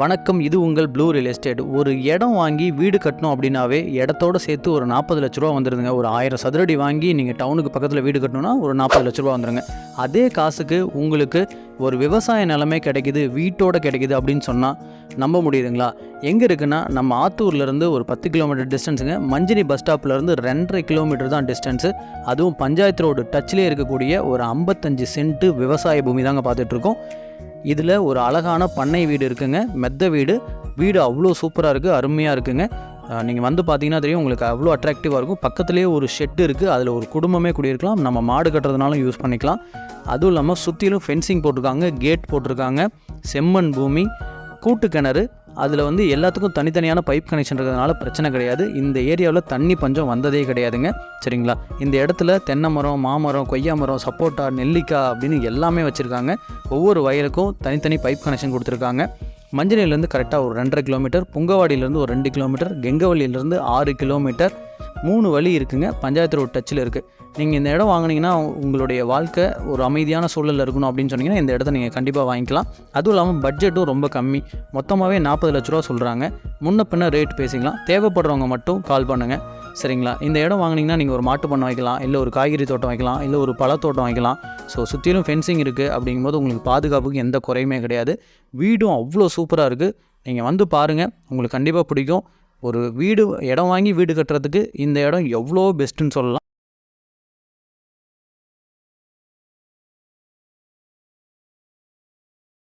வணக்கம் இது உங்கள் ப்ளூ ரியல் எஸ்டேட் ஒரு இடம் வாங்கி வீடு கட்டணும் அப்படின்னாவே இடத்தோட சேர்த்து ஒரு நாற்பது லட்ச ரூபா வந்துடுதுங்க ஒரு ஆயிரம் சதுரடி வாங்கி நீங்கள் டவுனுக்கு பக்கத்தில் வீடு கட்டணும்னா ஒரு நாற்பது லட்ச ரூபா வந்துருங்க. அதே காசுக்கு உங்களுக்கு ஒரு விவசாய நிலமே கிடைக்குது வீட்டோட கிடைக்குது அப்படின்னு சொன்னால் நம்ப முடியுதுங்களா? எங்கே இருக்குன்னா நம்ம ஆத்தூர்லேருந்து ஒரு பத்து கிலோமீட்டர் டிஸ்டன்ஸுங்க மஞ்சினி பஸ் ஸ்டாப்லேருந்து ரெண்டரை கிலோமீட்டர் தான் டிஸ்டன்ஸு அதுவும் பஞ்சாயத்து ரோடு டச்சிலே இருக்கக்கூடிய ஒரு ஐம்பத்தஞ்சு சென்ட்டு விவசாய பூமி தாங்க பார்த்துட்ருக்கோம் இதில் ஒரு அழகான பண்ணை வீடு இருக்குங்க. மெத்த வீடு. வீடு அவ்வளோ சூப்பராக இருக்குது அருமையாக இருக்குங்க. நீங்கள் வந்து பார்த்தீங்கன்னா தெரியும் உங்களுக்கு அவ்வளோ அட்ராக்டிவாக இருக்கும். பக்கத்துலேயே ஒரு ஷெட்டு இருக்குது அதில் ஒரு குடும்பமே குடியிருக்கலாம். நம்ம மாடு கட்டுறதுனாலும் யூஸ் பண்ணிக்கலாம். அதுவும் இல்லாமல் சுற்றிலும் ஃபென்சிங் போட்டிருக்காங்க கேட் போட்டிருக்காங்க செம்மண் பூமி கூட்டு கிணறு அதில் வந்து எல்லாத்துக்கும் தனித்தனியான பைப் கனெக்ஷன் இருக்கிறதுனால பிரச்சனை கிடையாது. இந்த ஏரியாவில் தண்ணி பஞ்சம் வந்ததே கிடையாதுங்க. சரிங்களா? இந்த இடத்துல தென்னை மரம் மாமரம் கொய்யா மரம் சப்போட்டா நெல்லிக்காய் அப்படின்னு எல்லாமே வச்சுருக்காங்க. ஒவ்வொரு வயலுக்கும் தனித்தனி பைப் கனெக்ஷன் கொடுத்துருக்காங்க. மஞ்சளிலேருந்து கரெக்டாக ஒரு ரெண்டரை கிலோமீட்டர் புங்கவாடியிலேருந்து ஒரு ரெண்டு கிலோமீட்டர் கெங்கவல்லியிலேருந்து ஆறு கிலோமீட்டர் மூணு வழி இருக்குங்க. பஞ்சாயத்து ரோட் டச்சில் இருக்குது நீங்கள் இந்த இடம் வாங்குனீங்கன்னா உங்களுடைய வாழ்க்கை ஒரு அமைதியான சூழலில் இருக்கணும் அப்படின்னு சொன்னீங்கன்னா இந்த இடத்த நீங்கள் கண்டிப்பாக வாங்கிக்கலாம். அதுவும் இல்லாமல் பட்ஜெட்டும் ரொம்ப கம்மி. மொத்தமாகவே நாற்பது லட்ச ரூபா சொல்கிறாங்க முன்ன பின்ன ரேட் பேசிக்கலாம். தேவைப்படுறவங்க மட்டும் கால் பண்ணுங்கள் சரிங்களா? இந்த இடம் வாங்கினீங்கன்னா நீங்கள் ஒரு மாட்டு பண்ணை வைக்கலாம் இல்லை ஒரு காய்கறி தோட்டம் வைக்கலாம் இல்லை ஒரு பழத்தோட்டம் வைக்கலாம் ஸோ சுற்றிலும் ஃபென்சிங் இருக்குது அப்படிங்கும்போது உங்களுக்கு பாதுகாப்புக்கு எந்த குறையுமே கிடையாது. வீடும் அவ்வளோ சூப்பராக இருக்குது நீங்கள் வந்து பாருங்கள் உங்களுக்கு கண்டிப்பாக பிடிக்கும். ஒரு வீடு இடம் வாங்கி வீடு கட்டுறதுக்கு இந்த இடம் எவ்வளோ பெஸ்ட்டுன்னு சொல்லலாம்.